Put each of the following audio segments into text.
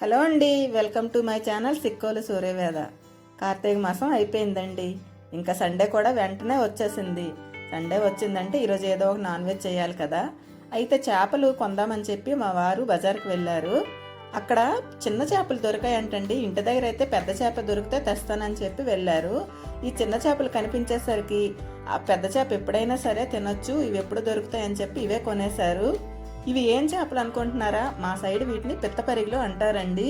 Hello అండి welcome to my channel Sikkolu Suryaveda. Karthika మాసం అయిపోయిందండి. ఇంకా సండే కూడా వెంటనే వచ్చేసింది. సండే వచ్చిందంటే ఈరోజు ఏదో ఒక నాన్ వెజ్ చేయాలి కదా. అయితే చేపలు కొందామని చెప్పి మా వారు బజార్కి వెళ్ళారు. అక్కడ చిన్న చేపలు దొరికాయంటండి. ఇంటి దగ్గర అయితే పెద్ద చేప దొరికితే తెస్తానని చెప్పి వెళ్ళారు. ఈ చిన్న చేపలు కనిపించేసరికి ఆ పెద్ద చేప ఎప్పుడైనా సరే తినొచ్చు. ఇవి ఎప్పుడు దొరుకుతాయని చెప్పి ఇవే కొనేశారు. ఇవి ఏం చేపలు అనుకుంటున్నారా మా సైడ్ వీటిని పిత్తపరిగిలు అంటారండి.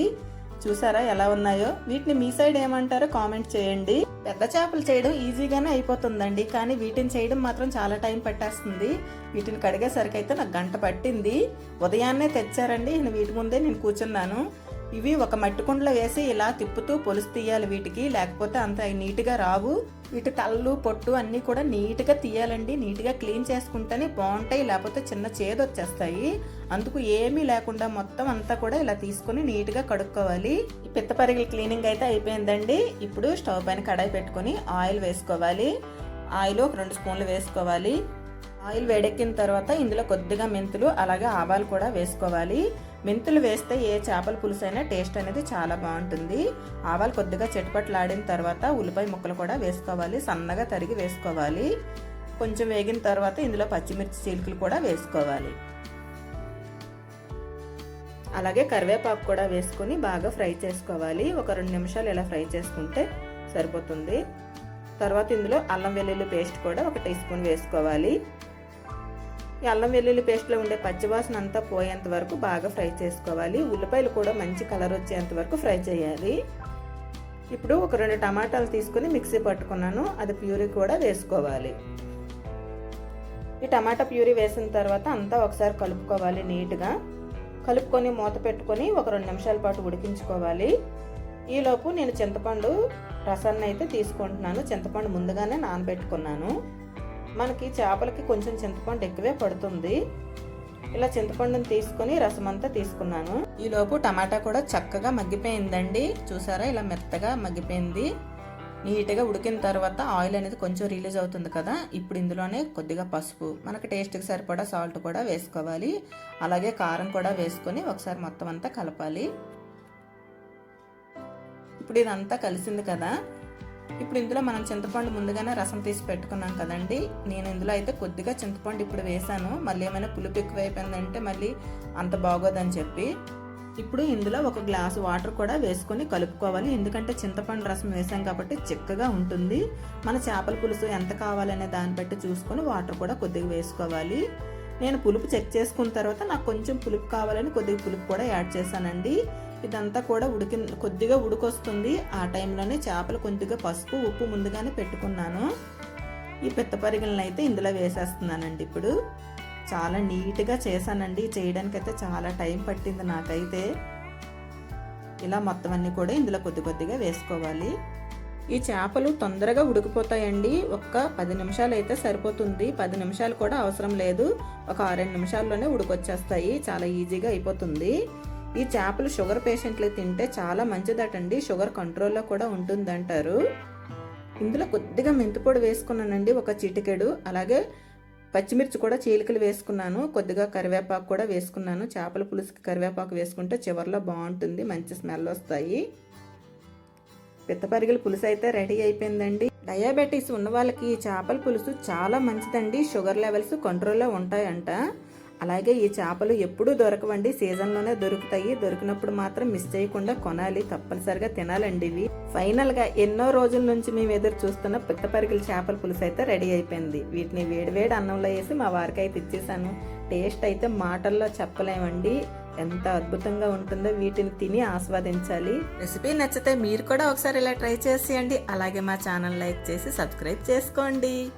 చూసారా ఎలా ఉన్నాయో? వీటిని మీ సైడ్ ఏమంటారో కామెంట్ చేయండి. పెద్ద చేపలు చేయడం ఈజీగానే అయిపోతుందండి. కానీ వీటిని చేయడం మాత్రం చాలా టైం పట్టేస్తుంది. వీటిని కడిగేసరికి అయితే నాకు గంట పట్టింది. ఉదయాన్నే తెచ్చారండి. నేను వీటి ముందే నేను కూర్చున్నాను. ఇవి ఒక మట్టి కుండలో వేసి ఇలా తిప్పుతూ పొలుసు తీయాలి వీటికి లేకపోతే అంత నీట్గా రావు. వీటి తల్లు పొట్టు అన్నీ కూడా నీట్గా తీయాలండి. నీట్గా క్లీన్ చేసుకుంటేనే బాగుంటాయి లేకపోతే చిన్న చేదు వచ్చేస్తాయి అందుకు ఏమీ లేకుండా మొత్తం అంతా కూడా ఇలా తీసుకొని నీట్గా కడుక్కోవాలి. పిత్త పరిగెల క్లీనింగ్ అయితే అయిపోయిందండి. ఇప్పుడు స్టవ్ పైన కడాయి పెట్టుకొని ఆయిల్ వేసుకోవాలి. ఆయిల్ ఒక రెండు స్పూన్లు వేసుకోవాలి. ఆయిల్ వేడెక్కిన తర్వాత ఇందులో కొద్దిగా మెంతులు అలాగే ఆవాలు కూడా వేసుకోవాలి. మెంతులు వేస్తే ఏ చేపల పులుసు అయినా టేస్ట్ అనేది చాలా బాగుంటుంది. ఆవాలు కొద్దిగా చెట్పట్లాడిన తర్వాత ఉల్లిపాయ ముక్కలు కూడా వేసుకోవాలి. సన్నగా తరిగి వేసుకోవాలి. కొంచెం వేగిన తర్వాత ఇందులో పచ్చిమిర్చి చీలికలు కూడా వేసుకోవాలి. అలాగే కరివేపాకు కూడా వేసుకొని బాగా ఫ్రై చేసుకోవాలి. ఒక రెండు నిమిషాలు ఇలా ఫ్రై చేసుకుంటే సరిపోతుంది. తర్వాత ఇందులో అల్లం వెల్లుల్లి పేస్ట్ కూడా ఒక టీ స్పూన్ వేసుకోవాలి. ఈ అల్లం వెల్లుల్లి పేస్ట్లో ఉండే పచ్చివాసన అంతా పోయేంత వరకు బాగా ఫ్రై చేసుకోవాలి. ఉల్లిపాయలు కూడా మంచి కలర్ వచ్చేంత వరకు ఫ్రై చేయాలి. ఇప్పుడు ఒక రెండు టమాటాలు తీసుకుని మిక్సీ పట్టుకున్నాను. అది ప్యూరీ కూడా వేసుకోవాలి. ఈ టమాటా ప్యూరీ వేసిన తర్వాత అంతా ఒకసారి కలుపుకోవాలి నీట్గా. కలుపుకొని మూత పెట్టుకొని ఒక రెండు నిమిషాల పాటు ఉడికించుకోవాలి. ఈలోపు నేను చింతపండు రసాన్ని అయితే తీసుకుంటున్నాను. చింతపండు ముందుగానే నానబెట్టుకున్నాను. మనకి చేపలకి కొంచెం చింతపండు ఎక్కువే పడుతుంది. ఇలా చింతపండుని తీసుకొని రసం అంతా తీసుకున్నాను. ఈలోపు టమాటా కూడా చక్కగా మగ్గిపోయిందండి. చూసారా? ఇలా మెత్తగా మగ్గిపోయింది. నీట్గా ఉడికిన తర్వాత ఆయిల్ అనేది కొంచెం రిలీజ్ అవుతుంది కదా? ఇప్పుడు ఇందులోనే కొద్దిగా పసుపు. మనకి టేస్ట్కి సరిపడా సాల్ట్ కూడా వేసుకోవాలి. అలాగే కారం కూడా వేసుకొని ఒకసారి మొత్తం అంతా కలపాలి. ఇప్పుడు ఇదంతా కలిసింది కదా? ఇప్పుడు ఇందులో మనం చింతపండు ముందుగానే రసం తీసి పెట్టుకున్నాం కదండి. నేను ఇందులో అయితే కొద్దిగా చింతపండు ఇప్పుడు వేసాను. మళ్ళీ ఏమైనా పులుపు ఎక్కువైపోయిందంటే మళ్ళీ అంత బాగోదని చెప్పి ఇప్పుడు ఇందులో ఒక గ్లాసు వాటర్ కూడా వేసుకొని కలుపుకోవాలి. ఎందుకంటే చింతపండు రసం వేసాం కాబట్టి చిక్కగా ఉంటుంది. మన చేపల పులుసు ఎంత కావాలనే దాన్ని బట్టి చూసుకొని వాటర్ కూడా కొద్దిగా వేసుకోవాలి. నేను పులుపు చెక్ చేసుకున్న తర్వాత నాకు కొంచెం పులుపు కావాలని కొద్దిగా పులుపు కూడా యాడ్ చేశానండి. ఇదంతా కూడా ఉడికి కొద్దిగా ఉడికొస్తుంది. ఆ టైంలోనే చేపలు కొద్దిగా పసుపు ఉప్పు ముందుగానే పెట్టుకున్నాను. ఈ పెద్ద పరిగెలను అయితే ఇందులో వేసేస్తున్నానండి ఇప్పుడు. చాలా నీట్గా చేశానండి. చేయడానికైతే చాలా టైం పట్టింది నాకైతే. ఇలా మొత్తం అన్నీ కూడా ఇందులో కొద్ది కొద్దిగా వేసుకోవాలి. ఈ చేపలు తొందరగా ఉడికిపోతాయండి. ఒక్క పది నిమిషాలు అయితే సరిపోతుంది. పది నిమిషాలు కూడా అవసరం లేదు. ఒక ఆరేడు నిమిషాల్లోనే ఉడికొచ్చేస్తాయి. చాలా ఈజీగా అయిపోతుంది. ఈ చేపలు షుగర్ పేషెంట్లు తింటే చాలా మంచిదటండి. షుగర్ కంట్రోల్లో కూడా ఉంటుందంటారు. ఇందులో కొద్దిగా మెంతిపొడి వేసుకున్నానండి ఒక చిటికెడు. అలాగే పచ్చిమిర్చి కూడా చీలికలు వేసుకున్నాను కొద్దిగా కరివేపాకు కూడా వేసుకున్నాను. చేపల పులుసుకి కరివేపాకు వేసుకుంటే చివరిలో బాగుంటుంది మంచి స్మెల్ వస్తాయి. పిత్తపరిగల పులుసు అయితే రెడీ అయిపోయిందండి. డయాబెటీస్ ఉన్న వాళ్ళకి ఈ చేపల పులుసు చాలా మంచిదండి. షుగర్ లెవెల్స్ కంట్రోల్లో ఉంటాయంట. అలాగే ఈ చేపలు ఎప్పుడూ దొరకవండి. సీజన్లోనే దొరుకుతాయి. దొరికినప్పుడు మాత్రం మిస్ చేయకుండా కొనాలి. తప్పనిసరిగా తినాలండి ఇవి. ఫైనల్గా ఎన్నో రోజుల నుంచి మేము ఎదురు చూస్తున్న పిత్తపరికిల చేపల పులుసు అయితే రెడీ అయిపోయింది. వీటిని వేడివేడి అన్నంలో వేసి మా వారికి అయితే ఇచ్చేసాను. టేస్ట్ అయితే మాటల్లో చెప్పలేమండి. ఎంత అద్భుతంగా ఉంటుందో వీటిని తిని ఆస్వాదించాలి. రెసిపీ నచ్చితే మీరు కూడా ఒకసారి ఇలా ట్రై చేసేయండి అలాగే మా ఛానల్ లైక్ చేసి సబ్స్క్రైబ్ చేసుకోండి.